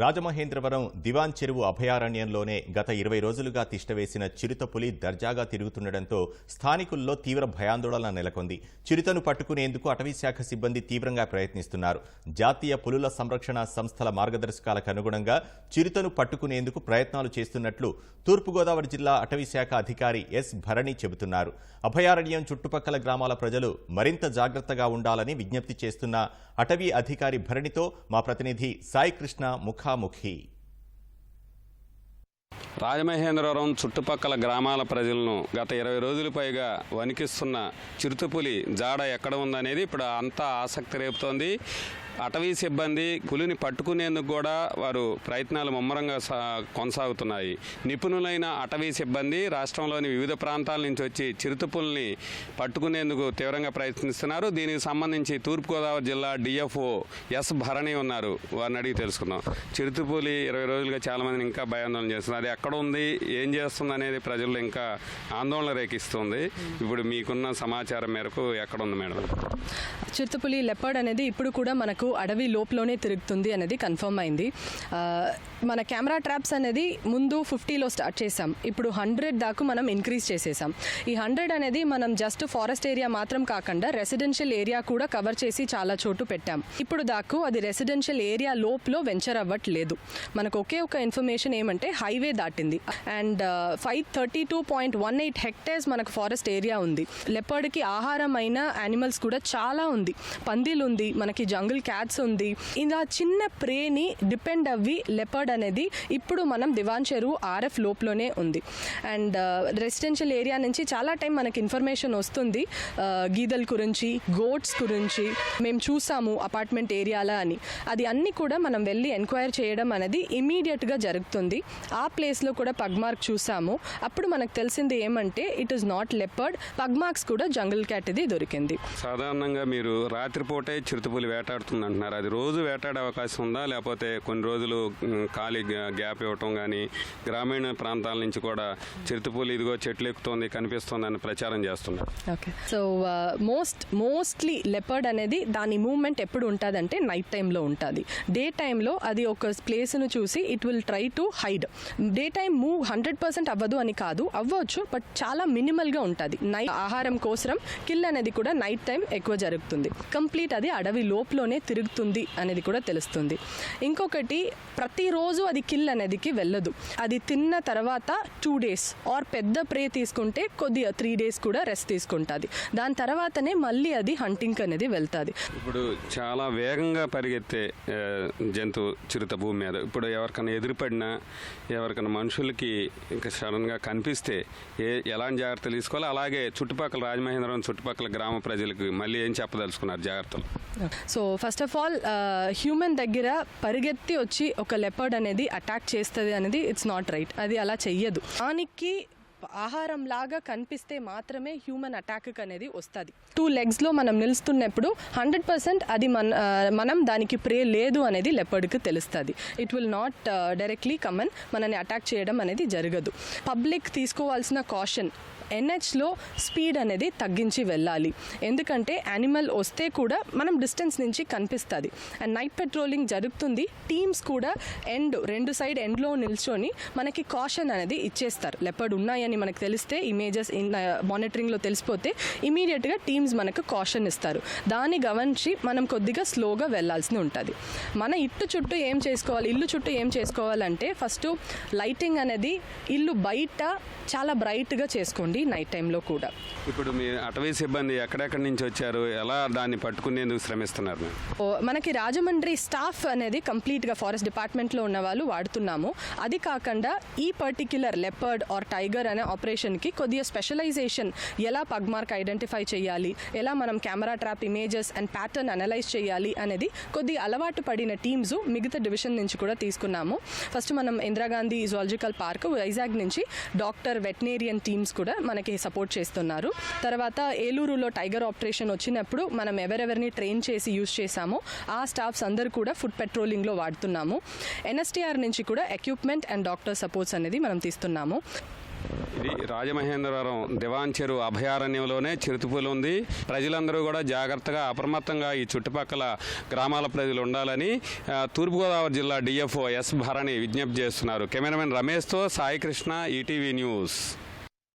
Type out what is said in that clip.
రాజమహేంద్రవరం దివాన్ చెరువు అభయారణ్యంలోనే గత ఇరవై రోజులుగా తిష్టవేసిన చిరుతపులి దర్జాగా తిరుగుతుండటంతో స్థానికుల్లో తీవ్ర భయాందోళన నెలకొంది. చిరుతను పట్టుకునేందుకు అటవీశాఖ సిబ్బంది తీవ్రంగా ప్రయత్నిస్తున్నారు. జాతీయ పులుల సంరక్షణ సంస్థల మార్గదర్శకాలకు అనుగుణంగా చిరుతను పట్టుకునేందుకు ప్రయత్నాలు చేస్తున్నట్లు తూర్పుగోదావరి జిల్లా అటవీశాఖ అధికారి ఎస్ భరణి చెబుతున్నారు. అభయారణ్యం చుట్టుపక్కల గ్రామాల ప్రజలు మరింత జాగ్రత్తగా ఉండాలని విజ్ఞప్తి చేస్తున్న అటవీ అధికారి భరణితో మా ప్రతినిధి సాయి కృష్ణ ముఖాముఖి. రాజమహేంద్రవరం చుట్టుపక్కల గ్రామాల ప్రజలను గత ఇరవై రోజుల పైగా వణికిస్తున్న చిరుతపులి జాడ ఎక్కడ ఉందనేది ఇప్పుడు అంతా ఆసక్తి రేపుతోంది. అటవీ సిబ్బంది పులిని పట్టుకునేందుకు కూడా వారు ప్రయత్నాలు ముమ్మరంగా సా కొనసాగుతున్నాయి. నిపుణులైన అటవీ సిబ్బంది రాష్ట్రంలోని వివిధ ప్రాంతాల నుంచి వచ్చి చిరుతపుల్ని పట్టుకునేందుకు తీవ్రంగా ప్రయత్నిస్తున్నారు. దీనికి సంబంధించి తూర్పుగోదావరి జిల్లా డిఎఫ్ఓ ఎస్ భరణి ఉన్నారు. వారిని అడిగి తెలుసుకుందాం. చిరుతపులి ఇరవై రోజులుగా చాలామందిని ఇంకా భయాందోళన చేస్తున్నారు. అది ఎక్కడ ఉంది? ఏం చేస్తుంది అనేది ప్రజల్లో ఇంకా ఆందోళన రేకిస్తుంది. ఇప్పుడు మీకున్న సమాచారం మేరకు ఎక్కడ ఉంది మేడం? చిరుతపులి లెపర్డ్ అనేది ఇప్పుడు కూడా మనకు అడవి లోపలనే తిరుగుతుంది అనేది కన్ఫర్మ్ అయింది. మన కెమెరా ట్రాప్స్ అనేది ముందు ఫిఫ్టీలో స్టార్ట్ చేసాం ఇప్పుడు హండ్రెడ్ దాకా మనం ఇంక్రీజ్ చేసేసాం. ఈ హండ్రెడ్ అనేది మనం జస్ట్ ఫారెస్ట్ ఏరియా మాత్రం కాకుండా రెసిడెన్షియల్ ఏరియా కూడా కవర్ చేసి చాలా చోటు పెట్టాం. ఇప్పుడు దాకా అది రెసిడెన్షియల్ ఏరియా లోపల వెంచర్ అవ్వట్లేదు. మనకు ఒకే ఒక ఇన్ఫర్మేషన్ ఏమంటే హైవే దాటింది. And five thirty two point one eight hectares మనకు ఫారెస్ట్ ఏరియా ఉంది. లెపర్డ్కి ఆహారమైన యానిమల్స్ కూడా చాలా ఉంది. పందిలు ఉంది మనకి జంగిల్ క్యాట్స్ ఉంది. ఇలా చిన్న ప్రేని డిపెండ్ అవ్వి లెపర్డ్ అనేది ఇప్పుడు మనం దివాన్ చెరువు ఆర్ఎఫ్ లోపలోనే ఉంది. అండ్ రెసిడెన్షియల్ ఏరియా నుంచి చాలా టైం మనకి ఇన్ఫర్మేషన్ వస్తుంది. గీదల గురించి గోట్స్ గురించి మేము చూసాము అపార్ట్మెంట్ ఏరియాలో అని. అది అన్ని కూడా మనం వెళ్ళి ఎంక్వైర్ చేయడం అనేది ఇమీడియట్గా జరుగుతుంది. ఆ ప్లేస్లో కూడా పగ్ మార్క్ చూసాము. అప్పుడు మనకు తెలిసింది ఏమంటే it is not leopard. Pug marks కూడా జంగల్ క్యాట్ ఇది దొరికింది. సాధారణంగా మీరు రాత్రిపూటే చిరుతపులి వేటాడుతున్నారు. అంటున్నారు. అది రోజు వేటాడే అవకాశం ఉందా? లేకపోతే కొన్ని రోజులు ఖాళీ గ్యాప్ ఇవ్వటం కానీ గ్రామీణ ప్రాంతాల నుంచి కూడా చిరుతపూలు ఇదిగో చెట్లు ఎక్కుతోంది కనిపిస్తోంది అని ప్రచారం చేస్తున్నారు. Okay. So most mostly leopard అనేది దాని మూవ్మెంట్ ఎప్పుడు ఉంటుందంటే నైట్ టైంలో ఉంటుంది. డే టైంలో అది ఒక ప్లేస్ను చూసి it will try to hide. Day time move hundred percent అవ్వదు అని కాదు అవ్వచ్చు బట్ చాలా మినిమల్గా ఉంటుంది. నైట్ ఆహారం కోసం కిల్ అనేది కూడా నైట్ టైం ఎక్కువ జరుగుతుంది. కంప్లీట్ అది అడవి లోపలనే తిరుగుతుంది అనేది కూడా తెలుస్తుంది. ఇంకొకటి ప్రతిరోజు అది కిల్ అనేదికి వెళ్ళదు. అది తిన్న తర్వాత టూ డేస్ ఆర్ పెద్ద ప్రే తీసుకుంటే కొద్దిగా త్రీ డేస్ కూడా రెస్ట్ తీసుకుంటుంది. దాని తర్వాతనే మళ్ళీ అది హంటింగ్ అనేది వెళ్తుంది. ఇప్పుడు చాలా వేగంగా పరిగెత్తే జంతువు చిరుత భూమి మీద. ఇప్పుడు ఎవరికైనా ఎదురుపడినా ఎవరికైనా మనుషులకి ఇంకా సడన్గా కనిపిస్తే ఏ ఎలాంటి జాగ్రత్తలు తీసుకోవాలి? అలాగే చుట్టుపక్కల రాజమహేంద్రవరం చుట్టుపక్కల గ్రామ ప్రజలకు మళ్ళీ ఏం చెప్పదలుచుకున్నారు జాగ్రత్తలు? So first of all human దగ్గర పరిగెత్తి వచ్చి ఒక లెపర్డ్ అనేది అటాక్ చేస్తుంది అనేది ఇట్స్ నాట్ రైట్ అది అలా చెయ్యదు. దానికి ఆహారం లాగా కనిపిస్తే మాత్రమే హ్యూమన్ అటాక్ అనేది వస్తుంది. టూ లెగ్స్లో మనం నిలుస్తున్నప్పుడు హండ్రెడ్ పర్సెంట్ అది మన మనం దానికి ప్రే లేదు అనేది లెపర్డ్కి తెలుస్తుంది. It will not directly come on మనని అటాక్ చేయడం అనేది జరగదు. పబ్లిక్ తీసుకోవాల్సిన కాషన్ ఎన్హెచ్లో స్పీడ్ అనేది తగ్గించి వెళ్ళాలి. ఎందుకంటే యానిమల్ వస్తే కూడా మనం డిస్టెన్స్ నుంచి కనిపిస్తుంది. అండ్ నైట్ పెట్రోలింగ్ జరుగుతుంది. టీమ్స్ కూడా ఎండ్ రెండు సైడ్ ఎండ్లో నిల్చొని మనకి కాషన్ అనేది ఇచ్చేస్తారు. లెపర్డ్ ఉన్నాయని మనకు తెలిస్తే ఇమేజెస్ మానిటరింగ్లో తెలిసిపోతే ఇమీడియట్గా టీమ్స్ మనకు కాషన్ ఇస్తారు. దాన్ని గమనించి మనం కొద్దిగా స్లోగా వెళ్ళాల్సి ఉంటుంది. మన ఇట్టు చుట్టూ ఏం చేసుకోవాలి ఇల్లు చుట్టూ ఏం చేసుకోవాలంటే ఫస్ట్ లైటింగ్ అనేది ఇల్లు బయట చాలా బ్రైట్గా చేసుకోండి నైట్ టైంలో కూడా. ఇప్పుడు మీ అటవీ సిబ్బంది ఎక్కడెక్కడి నుంచి వచ్చారు? ఎలా దాన్ని పట్టుకునేందుకు శ్రమిస్తున్నారు మనకి రాజమండ్రి స్టాఫ్ అనేది కంప్లీట్గా ఫారెస్ట్ డిపార్ట్మెంట్లో ఉన్న వాళ్ళు వాడుతున్నాము. అది కాకుండా ఈ పర్టిక్యులర్ లెపర్డ్ ఆర్ టైగర్ అనే ఆపరేషన్కి కొద్దిగా స్పెషలైజేషన్. ఎలా పగ్ మార్క్ ఐడెంటిఫై చేయాలి? ఎలా మనం camera trap images and pattern analyze చేయాలి అనేది కొద్దిగా అలవాటు పడిన టీమ్స్ మిగతా డివిజన్ నుంచి కూడా తీసుకున్నాము. ఫస్ట్ మనం ఇందిరాగాంధీ జువాలజికల్ పార్క్ వైజాగ్ నుంచి డాక్టర్ వెటనేరియన్ టీమ్స్ కూడా మనకి సపోర్ట్ చేస్తున్నారు. తర్వాత ఏలూరులో టైగర్ ఆపరేషన్ వచ్చినప్పుడు మనం ఎవరెవరిని ట్రైన్ చేసి యూజ్ చేశామో ఆ స్టాఫ్స్ అందరూ కూడా ఫుడ్ పెట్రోలింగ్లో వాడుతున్నాము. ఎన్ఎస్టీఆర్ నుంచి కూడా ఎక్విప్మెంట్ అండ్ డాక్టర్ సపోర్ట్స్ అనేది మనం తీస్తున్నాము. ఇది రాజమహేంద్రవరం దివాన్ చెరువు అభయారణ్యంలోనే చిరుతపులి ఉంది. ప్రజలందరూ కూడా జాగ్రత్తగా అప్రమత్తంగా ఈ చుట్టుపక్కల గ్రామాల ప్రజలు ఉండాలని తూర్పుగోదావరి జిల్లా డిఎఫ్ఓ ఎస్ భరణి విజ్ఞప్తి చేస్తున్నారు. కెమెరామెన్ రమేష్తో సాయికృష్ణ ఈటీవీ న్యూస్.